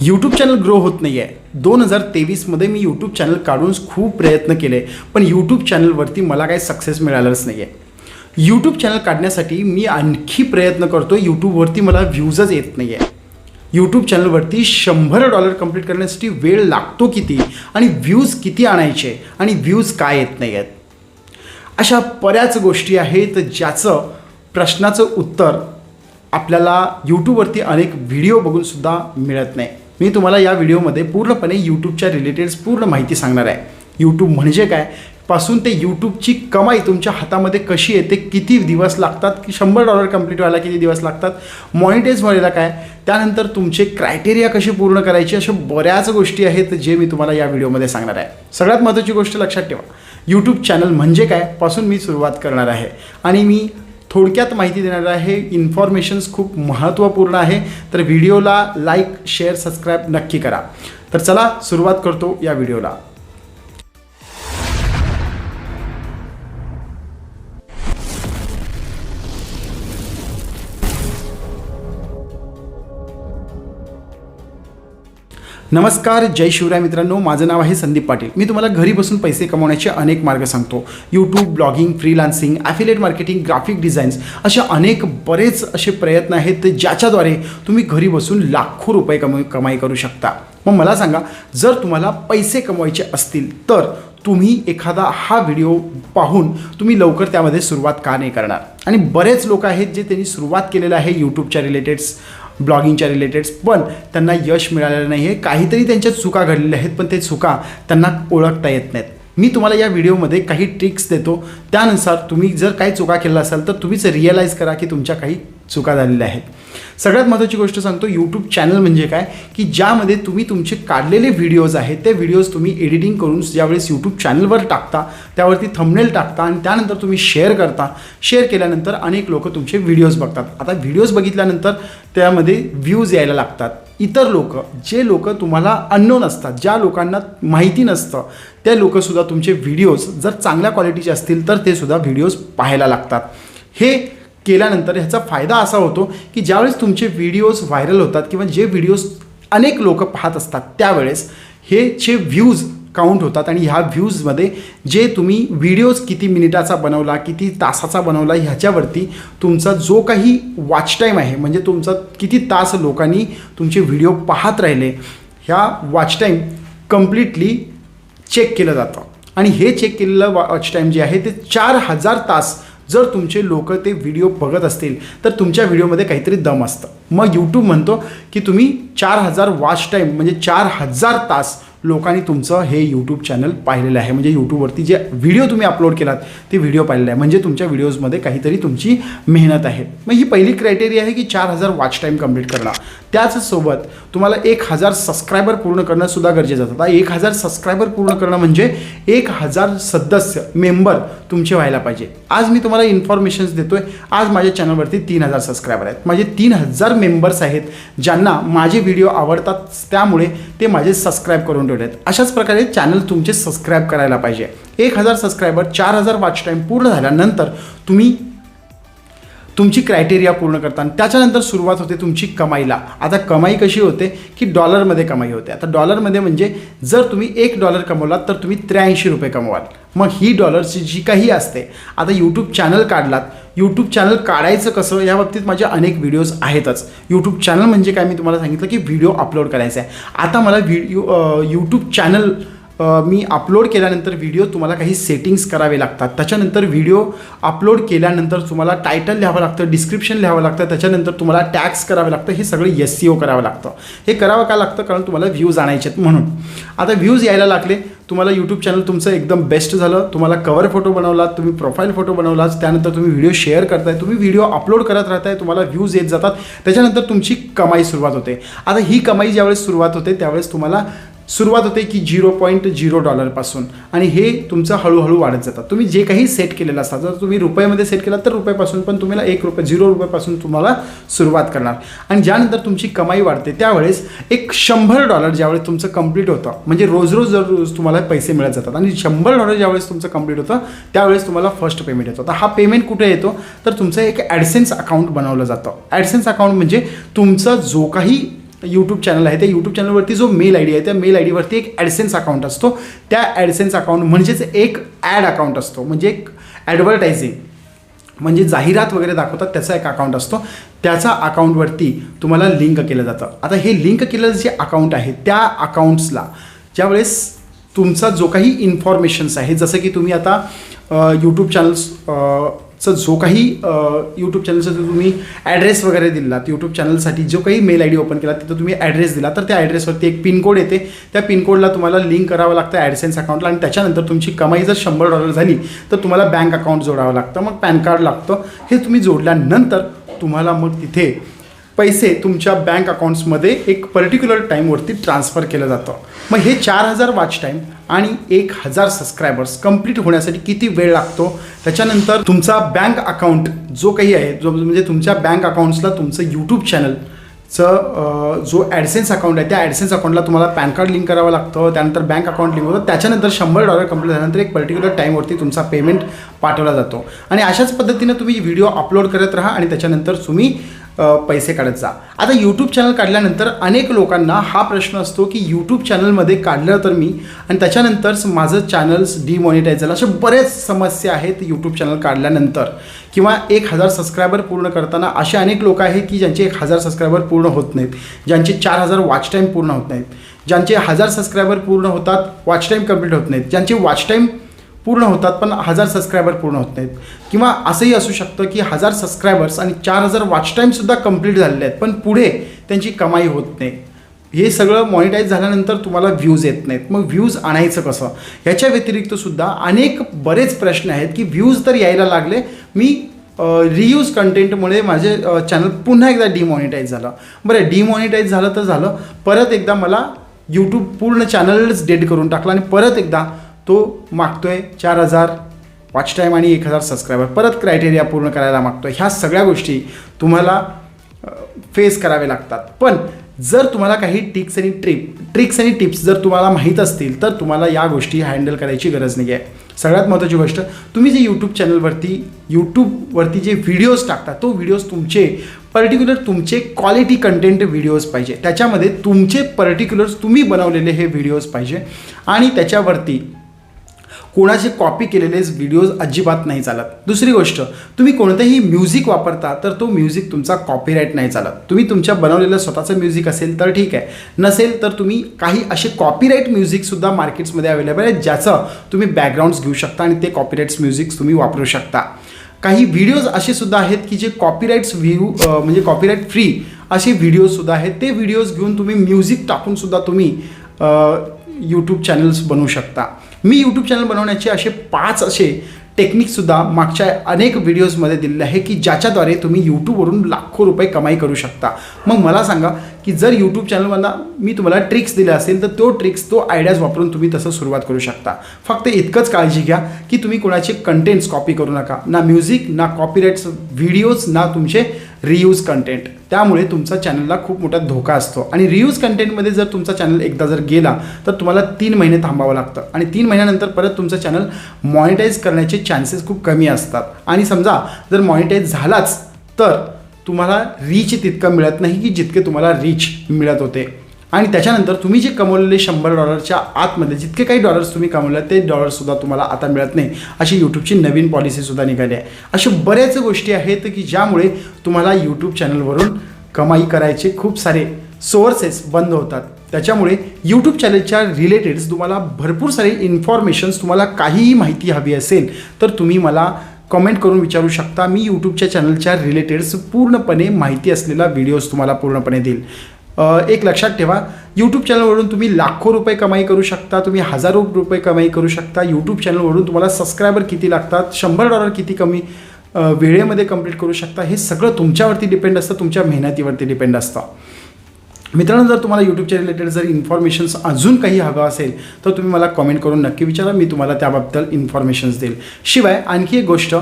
YouTube channel grow होत नाही आहे दोन हजार तेवीसमध्ये मी यूट्यूब चॅनल काढून खूप प्रयत्न केले पण यूट्यूब चॅनलवरती मला काही सक्सेस मिळालंच नाही आहे यूट्यूब चॅनल काढण्यासाठी मी आणखी प्रयत्न करतो यूट्यूबवरती मला व्ह्यूजच येत नाही आहे यूट्यूब चॅनलवरती शंभर डॉलर कंप्लीट करण्यासाठी वेळ लागतो किती आणि व्ह्यूज किती आणायचे आणि व्ह्यूज काय येत नाही आहेत अशा बऱ्याच गोष्टी आहेत ज्याचं प्रश्नाचं उत्तर आपल्याला यूट्यूबवरती अनेक व्हिडिओ बघूनसुद्धा मिळत नाही. मी तुम्हाला या व्हिडिओमध्ये पूर्णपणे यूट्यूबच्या रिलेटेड पूर्ण माहिती सांगणार आहे. यूट्यूब म्हणजे काय? पासून ते यूट्यूबची कमाई तुमच्या हातामध्ये कशी येते किती दिवस लागतात की शंभर डॉलर कंप्लीट व्हायला किती दिवस लागतात मॉनिटाईज व्हायला काय त्यानंतर तुमचे क्रायटेरिया कसे पूर्ण करायचे अशा बऱ्याच गोष्टी आहेत जे मी तुम्हाला या व्हिडिओमध्ये सांगणार आहे. सगळ्यात महत्त्वाची गोष्ट लक्षात ठेवा. यूट्यूब चॅनल म्हणजे काय? पासून मी सुरुवात करणार आहे. आणि मी थोडक्यात माहिती देणार आहे. इन्फॉर्मेशन्स खूप महत्त्वपूर्ण आहे. तर व्हिडिओला लाईक शेअर सबस्क्राईब नक्की करा. तर चला सुरुवात करतो या व्हिडिओला. नमस्कार जय शिवराय मित्रांनो. माझं नाव आहे संदीप पाटील. मी तुम्हाला घरी बसून पैसे कमवण्याचे अनेक मार्ग सांगतो. YouTube blogging freelancing affiliate marketing graphic designs असे अनेक बरेच असे प्रयत्न आहेत ज्याच्याद्वारे तुम्ही घरी बसून लाखो रुपये कमाई कमाई करू शकता. मग मला सांगा जर तुम्हाला पैसे कमवायचे असतील तर तुम्ही एखादा हा व्हिडिओ पाहून तुम्ही लवकर त्यामध्ये सुरुवात का नाही करणार? आणि बरेच लोक आहेत जे त्यांनी सुरुवात केलेलं आहे यूट्यूबच्या रिलेटेड्स ब्लॉगिंगच्या रिलेटेड्स पण त्यांना यश मिळालेलं नाही आहे काहीतरी त्यांच्या चुका घडलेल्या आहेत पण ते चुका त्यांना ओळखता येत नाहीत. मी तुम्हाला या व्हिडिओमध्ये काही ट्रिक्स देतो. त्यानुसार तुम्ही जर काही चुका केल्या असाल तर तुम्हीच रिअलाईज करा की तुमच्या काही चुका झालेल्या आहेत. सगळ्यात महत्त्वाची गोष्ट सांगतो यूट्यूब चॅनल म्हणजे काय? की ज्यामध्ये तुम्ही तुमचे काढलेले व्हिडिओज आहेत ते व्हिडिओज तुम्ही एडिटिंग करून ज्यावेळेस यूट्यूब चॅनलवर टाकता त्यावरती थंबनेल टाकता आणि त्यानंतर तुम्ही शेअर करता शेअर केल्यानंतर अनेक लोक तुमचे व्हिडिओज बघतात. आता व्हिडिओज बघितल्यानंतर त्यामध्ये व्ह्यूज यायला लागतात. इतर लोक जे लोक तुम्हाला अननोन असतात ज्या लोकांना माहिती नसतं ते लोकसुद्धा तुमचे व्हिडिओज जर चांगल्या क्वालिटीचे असतील तर ते सुद्धा व्हिडिओज पाहायला लागतात. हे केल्यानंतर ह्याचा फायदा असा होतो की ज्यावेळेस तुमचे व्हिडिओज व्हायरल होतात किंवा जे व्हिडिओज अनेक लोक पाहत असतात त्यावेळेस हे जे व्ह्यूज काउंट होतात आणि ह्या व्ह्यूजमध्ये जे तुम्ही व्हिडिओज किती मिनिटाचा बनवला किती तासाचा बनवला ह्याच्यावरती तुमचा जो काही वॉच टाईम आहे म्हणजे तुमचा किती तास लोकांनी तुमचे व्हिडिओ पाहत राहिले ह्या वॉच टाईम कम्प्लिटली चेक केलं जातं. आणि हे चेक केलेलं वॉच टाईम जे आहे ते चार हजार तास जर तुमचे लोक ते व्हिडिओ बघत असतील तर तुमच्या व्हिडिओमध्ये काहीतरी दम असतं. मग यूट्यूब म्हणतो की तुम्ही चार हजार वॉच टाईम म्हणजे चार हजार तास लोकांनी तुमचं हे यूट्यूब चॅनल पाहिलेलं आहे. म्हणजे यूट्यूबवरती जे व्हिडिओ तुम्ही अपलोड केलात ते व्हिडिओ पाहिलेला आहे. म्हणजे तुमच्या व्हिडिओजमध्ये काहीतरी तुमची मेहनत आहे. मग ही पहिली क्रायटेरिया आहे की चार हजार वॉच टाईम कंप्लीट करणं. त्याचसोबत तुम्हाला एक हजार सबस्क्रायबर पूर्ण करणं सुद्धा गरजेचं आहे आता एक हजार सबस्क्रायबर पूर्ण करणं म्हणजे एक हजार सदस्य मेंबर तुमचे व्हायला पाहिजे. आज मी तुम्हाला इन्फॉर्मेशन्स देतोय. आज माझ्या चॅनलवरती तीन हजार सबस्क्रायबर आहेत. माझे तीन हजार मेंबर्स आहेत ज्यांना माझे व्हिडिओ आवडतात. त्यामुळे ते माझे सबस्क्राईब करून ठेवले. आहेत. अशाच प्रकारे चॅनल तुमचे सबस्क्राईब करायला पाहिजे. एक हजार सबस्क्रायबर चार हजार वॉच टाईम पूर्ण झाल्यानंतर तुम्ही तुमची क्रायटेरिया पूर्ण करता आणि त्याच्यानंतर सुरुवात होते तुमची कमाईला. आता कमाई कशी होते? की डॉलरमध्ये कमाई होते. आता डॉलरमध्ये म्हणजे जर तुम्ही एक डॉलर कमवलात तर तुम्ही त्र्याऐंशी रुपये कमवाल. मग ही डॉलरची जी काही असते आता यूट्यूब चॅनल काढलात. यूट्यूब चॅनल काढायचं कसं? या बाबतीत माझे अनेक व्हिडिओज आहेतच. यूट्यूब चॅनल म्हणजे काय? मी तुम्हाला सांगितलं की व्हिडिओ अपलोड करायचा आहे. आता मला व्हिडिओ यूट्यूब चॅनल मी अपलोड केल्यानंतर व्हिडिओ तुम्हाला काही सेटिंग्स करावे लागतात. त्याच्यानंतर व्हिडिओ अपलोड केल्यानंतर तुम्हाला टायटल लिहावं लागतं डिस्क्रिप्शन लिहावं लागतं त्याच्यानंतर तुम्हाला टॅक्स करावे लागतं हे सगळं एस सी ओ करावं लागतं. हे करावं का लागतं? कारण तुम्हाला व्ह्यूज आणायचे आहेत म्हणून. आता व्ह्यूज यायला लागले. तुम्हाला यूट्यूब चॅनल तुमचं एकदम बेस्ट झालं. तुम्हाला कवर फोटो बनवलात तुम्ही प्रोफाईल फोटो बनवलात त्यानंतर तुम्ही व्हिडिओ शेअर करताय तुम्ही व्हिडिओ अपलोड करत राहताय तुम्हाला व्ह्यूज येत जातात. त्याच्यानंतर तुमची कमाई सुरुवात होते. आता ही कमाई ज्यावेळेस सुरुवात होते त्यावेळेस तुम्हाला सुरुवात होते की झिरो पॉईंट झिरो डॉलरपासून आणि हे तुमचं हळूहळू वाढत जातं. तुम्ही जे काही सेट केलेलं असतात जर तुम्ही रुपयामध्ये सेट केलात तर रुपयापासून पण तुम्हाला एक रुपये झिरो रुपयापासून तुम्हाला सुरुवात करणार. आणि ज्यानंतर तुमची कमाई वाढते त्यावेळेस एक शंभर डॉलर ज्यावेळेस तुमचं कंप्लीट होतं म्हणजे रोज रोज जर रोज तुम्हाला पैसे मिळत जातात. आणि शंभर डॉलर ज्यावेळेस तुमचं कंप्लीट होतं त्यावेळेस तुम्हाला फर्स्ट पेमेंट येतो. आता हा पेमेंट कुठे येतो? तर तुमचं एक ॲडसेन्स अकाउंट बनवलं जातं. ॲडसेन्स अकाउंट म्हणजे तुमचा जो काही यूट्यूब चॅनल आहे. त्या यूट्यूब चॅनलवरती जो मेल आय डी आहे त्या मेल आय डीवरती एक ॲडसेन्स अकाउंट असतो. त्या ॲडसेन्स अकाउंट म्हणजेच एक ॲड अकाउंट असतो. म्हणजे एक ॲडव्हर्टायझिंग म्हणजे जाहिरात वगैरे दाखवतात त्याचा एक अकाउंट असतो. त्याचा अकाउंटवरती तुम्हाला लिंक केलं जातं. आता हे लिंक केलेलं जे अकाउंट आहे त्या अकाउंट्सला ज्यावेळेस तुमचा जो काही इन्फॉर्मेशन्स आहे जसं की तुम्ही आता यूट्यूब चॅनल्स चं जो काही यूट्यूब चॅनलचा जो तुम्ही ॲड्रेस वगैरे दिलात यूट्यूब चॅनलसाठी जो काही मेल आय डी ओपन केला तिथं तुम्ही ॲड्रेस दिला. तर त्या ॲड्रेसवरती एक पिनकोड येते. त्या पिनकोडला तुम्हाला लिंक करावं लागतं ॲडसेन्स अकाउंटला आणि त्याच्यानंतर तुमची कमाई जर शंभर डॉलर झाली तर तुम्हाला बँक अकाउंट जोडावं लागतं. मग पॅन कार्ड लागतं. हे तुम्ही जोडल्यानंतर तुम्हाला मग तिथे पैसे तुमच्या बँक अकाउंट्समध्ये एक पर्टिक्युलर टाईमवरती ट्रान्सफर केलं जातं. मग हे चार हजार वॉच टाईम आणि एक हजार सबस्क्रायबर्स कंप्लीट होण्यासाठी किती वेळ लागतो? त्याच्यानंतर तुमचा बँक अकाउंट जो काही आहे जो म्हणजे तुमच्या बँक अकाउंट्सला तुमचं यूट्यूब चॅनलचं जो ॲडसेन्स अकाउंट आहे त्या ॲडसेन्स अकाउंटला तुम्हाला पॅन कार्ड लिंक करावं लागतं. त्यानंतर बँक अकाउंट लिंक होतं. त्याच्यानंतर शंभर डॉलर कंप्लीट झाल्यानंतर एक पर्टिक्युलर टाईमवरती तुमचा पेमेंट पाठवला जातो. आणि अशाच पद्धतीनं तुम्ही व्हिडिओ अपलोड करत राहा आणि त्याच्यानंतर तुम्ही पैसे काढत जा. आता यूट्यूब चॅनल काढल्यानंतर अनेक लोकांना हा प्रश्न असतो की यूट्यूब चॅनलमध्ये काढलं तर मी आणि त्याच्यानंतरच माझं चॅनल्स डिमॉनिटाईज झालं. अशा बरेच समस्या आहेत यूट्यूब चॅनल काढल्यानंतर. किंवा एक हजार सबस्क्रायबर पूर्ण करताना असे अनेक लोक आहेत की ज्यांचे एक हजार सबस्क्रायबर पूर्ण होत नाहीत. ज्यांचे चार हजार वॉच टाईम पूर्ण होत नाहीत. ज्यांचे हजार सबस्क्रायबर पूर्ण होतात वॉच टाईम कंप्लीट होत नाहीत. ज्यांचे वॉच टाईम पूर्ण होतात पण हजार सबस्क्रायबर पूर्ण होत नाहीत. किंवा असंही असू शकतं की हजार सबस्क्रायबर्स आणि चार हजार वॉच टाईमसुद्धा कंप्लीट झालेले आहेत पण पुढे त्यांची कमाई होत नाही. हे सगळं मॉनिटाईज झाल्यानंतर तुम्हाला व्ह्यूज येत नाहीत. मग व्ह्यूज आणायचं कसं? ह्याच्या व्यतिरिक्तसुद्धा अनेक बरेच प्रश्न आहेत की व्ह्यूज तर यायला लागले. मी रियूज कंटेंटमुळे माझे चॅनल पुन्हा एकदा डिमॉनिटाईज झालं. बरं डिमॉनिटाईज झालं तर झालं. परत एकदा मला यूट्यूब पूर्ण चॅनलच डेड करून टाकला आणि परत एकदा तो मागतो आहे चार हजार वॉच टाईम आणि एक हजार सबस्क्रायबर परत क्रायटेरिया पूर्ण करायला मागतो ह्या सगळ्या गोष्टी तुम्हाला फेस करावे लागतात. पण जर तुम्हाला काही टिक्स आणि ट्रिप ट्रिक्स आणि टिप्स जर तुम्हाला माहीत असतील तर तुम्हाला या गोष्टी हँडल करायची गरज नाही आहे सगळ्यात महत्त्वाची गोष्ट तुम्ही जे यूट्यूब चॅनलवरती यूट्यूबवरती जे व्हिडिओज टाकता तो व्हिडिओज तुमचे पर्टिक्युलर तुमचे क्वालिटी कंटेंट व्हिडिओज पाहिजे. त्याच्यामध्ये तुमचे पर्टिक्युलर्स तुम्ही बनवलेले हे व्हिडिओज पाहिजे. आणि त्याच्यावरती कोणाचे कॉपी केलेले व्हिडिओज अजिबात नाही चालत. दुसरी गोष्ट तुम्ही कोणतंही म्युझिक वापरता तर तो म्युझिक तुमचा कॉपीराईट नाही चालत. तुम्ही तुमच्या बनवलेलं स्वतःचं म्युझिक असेल तर ठीक आहे. नसेल तर तुम्ही काही असे कॉपीराईट म्युझिकसुद्धा मार्केट्समध्ये अवेलेबल आहे ज्याचं तुम्ही बॅकग्राऊंड्स घेऊ शकता आणि ते कॉपीराईट्स म्युझिक तुम्ही वापरू शकता. काही व्हिडिओज असे सुद्धा आहेत की जे कॉपीराईट्स व्ह्यू म्हणजे कॉपीराईट फ्री असे व्हिडिओजसुद्धा आहेत. ते व्हिडिओज घेऊन तुम्ही म्युझिक टाकूनसुद्धा तुम्ही यूट्यूब चॅनल्स बनवू शकता. मी यूट्यूब चॅनल बनवण्याचे असे पाच असे टेक्निकसुद्धा मागच्या अनेक व्हिडिओजमध्ये दिलेले आहे की ज्याच्याद्वारे तुम्ही यूट्यूबवरून लाखो रुपये कमाई करू शकता. मग मला सांगा की जर यूट्यूब चॅनलमधला मी तुम्हाला ट्रिक्स दिले असेल तर तो ट्रिक्स तो आयडियाज वापरून तुम्ही तसं सुरुवात करू शकता. फक्त इतकंच काळजी घ्या की तुम्ही कोणाचे कंटेंट्स कॉपी करू नका. ना म्युझिक ना कॉपीराईट्स व्हिडिओज ना तुमचे रियूज कंटेंट त्यामुळे तुमचा चॅनलला खूप मोठा धोका असतो. आणि रियूज कंटेंटमध्ये जर तुमचा चॅनल एकदा जर गेला तर तुम्हाला तीन महिने थांबावं लागतं. आणि तीन महिन्यानंतर परत तुमचं चॅनल मॉनिटाईज करण्याचे चान्सेस खूप कमी असतात. आणि समजा जर मॉनिटाईज झालाच तर तुम्हाला रीच तितकं मिळत नाही की जितके तुम्हाला रीच मिळत होते. आणि त्याच्यानंतर तुम्ही जे कमवलेले शंभर डॉलरच्या आतमध्ये जितके काही डॉलर्स तुम्ही कमवले ते डॉलर्ससुद्धा तुम्हाला आता मिळत नाही. अशी यूट्यूबची नवीन पॉलिसीसुद्धा निघाली आहे. अशा बऱ्याच गोष्टी आहेत की ज्यामुळे तुम्हाला यूट्यूब चॅनलवरून कमाई करायचे खूप सारे सोर्सेस बंद होतात. त्याच्यामुळे यूट्यूब चॅनलच्या रिलेटेड्स तुम्हाला भरपूर सारे इन्फॉर्मेशन्स तुम्हाला काहीही माहिती हवी असेल तर तुम्ही मला कमेंट करून विचारू शकता. मी यूट्यूबच्या चॅनलच्या रिलेटेड्स पूर्णपणे माहिती असलेला व्हिडिओज तुम्हाला पूर्णपणे देईल. एक लक्षात ठेवा यूट्यूब चॅनलवरून तुम्ही लाखो रुपये कमाई करू शकता तुम्ही हजारो रुपये कमाई करू शकता. यूट्यूब चॅनलवरून तुम्हाला सबस्क्रायबर किती लागतात शंभर डॉलर किती कमी वेळेमध्ये कंप्लीट करू शकता हे सगळं तुमच्यावरती डिपेंड असतं तुमच्या मेहनतीवरती डिपेंड असतं. मित्रांनो जर तुम्हाला यूट्यूबच्या रिलेटेड जर इन्फॉर्मेशन्स अजून काही हवं असेल तर तुम्ही मला कमेंट करून नक्की विचारा. मी तुम्हाला त्याबद्दल इन्फॉर्मेशन्स देईल. शिवाय आणखी एक गोष्ट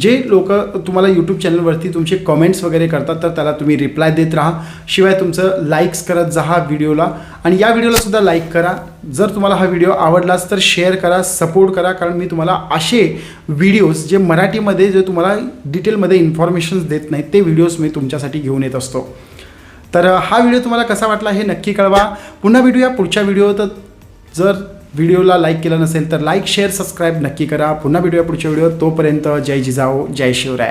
जे लोक तुम्हाला यूट्यूब चॅनलवरती तुमचे कमेंट्स वगैरे करतात तर त्याला तुम्ही रिप्लाय देत राहा. शिवाय तुमचं लाईक्स करत जा व्हिडिओला आणि या व्हिडिओलासुद्धा लाईक करा. जर तुम्हाला हा व्हिडिओ आवडलाच तर शेअर करा सपोर्ट करा. कारण मी तुम्हाला असे व्हिडिओज जे मराठीमध्ये जे तुम्हाला डिटेलमध्ये इन्फॉर्मेशन्स देत नाहीत ते व्हिडिओज मी तुमच्यासाठी घेऊन येत असतो. तर हा व्हिडिओ तुम्हाला कसा वाटला हे नक्की कळवा. पुन्हा भेटूया पुढच्या व्हिडिओ तर जर व्हिडिओला लाईक केलं नसेल तर लाईक शेअर सबस्क्राईब नक्की करा. पुन्हा भेटूया पुढच्या व्हिडिओ तोपर्यंत जय जिजाऊ जय शिवराय.